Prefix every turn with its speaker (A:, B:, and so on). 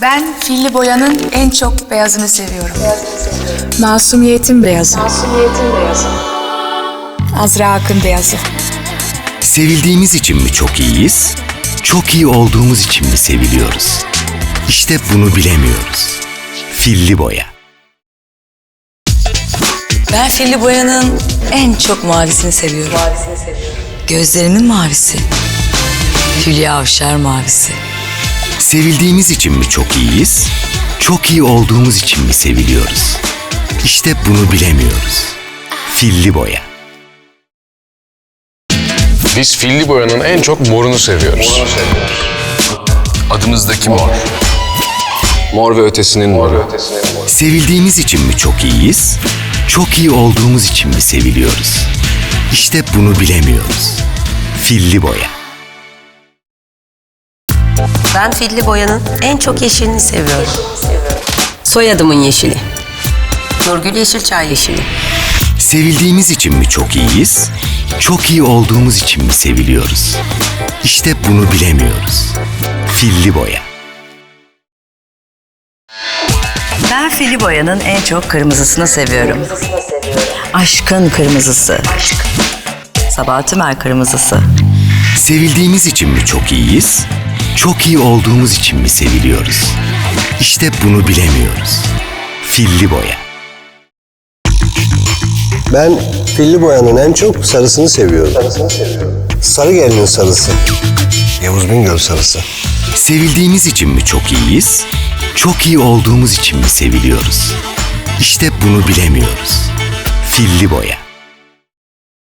A: Ben filli boyanın en çok beyazını seviyorum. Masumiyetin beyazı. Azra Akın beyazı.
B: Sevildiğimiz için mi çok iyiyiz? Çok iyi olduğumuz için mi seviliyoruz? İşte bunu bilemiyoruz. Filli boya.
C: Ben filli boyanın en çok mavisini seviyorum. Gözlerimin mavisi. Hülya Avşar mavisi.
B: Sevildiğimiz için mi çok iyiyiz? Çok iyi olduğumuz için mi seviliyoruz? İşte bunu bilemiyoruz. Filli boya.
D: Biz filli boyanın en çok morunu seviyoruz. Adımızdaki mor. Mor ve ötesinin moru.
B: Sevildiğimiz için mi çok iyiyiz? Çok iyi olduğumuz için mi seviliyoruz? İşte bunu bilemiyoruz. Filli boya.
E: Ben filli boyanın en çok yeşilini seviyorum. Soyadımın yeşili. Nurgül Yeşilçay yeşili.
B: Sevildiğimiz için mi çok iyiyiz? Çok iyi olduğumuz için mi seviliyoruz? İşte bunu bilemiyoruz. Filli boya.
F: Ben fili boyanın en çok kırmızısını seviyorum. Aşkın kırmızısı. Sabahat Tümer kırmızısı.
B: Sevildiğimiz için mi çok iyiyiz? Çok iyi olduğumuz için mi seviliyoruz? İşte bunu bilemiyoruz. Filli boya.
G: Ben filli boyanın en çok sarısını seviyorum. Sarı gelinin sarısı. Yavuz Bingöl sarısı.
B: Sevildiğimiz için mi çok iyiyiz? Çok iyi olduğumuz için mi seviliyoruz? İşte bunu bilemiyoruz. Filli boya.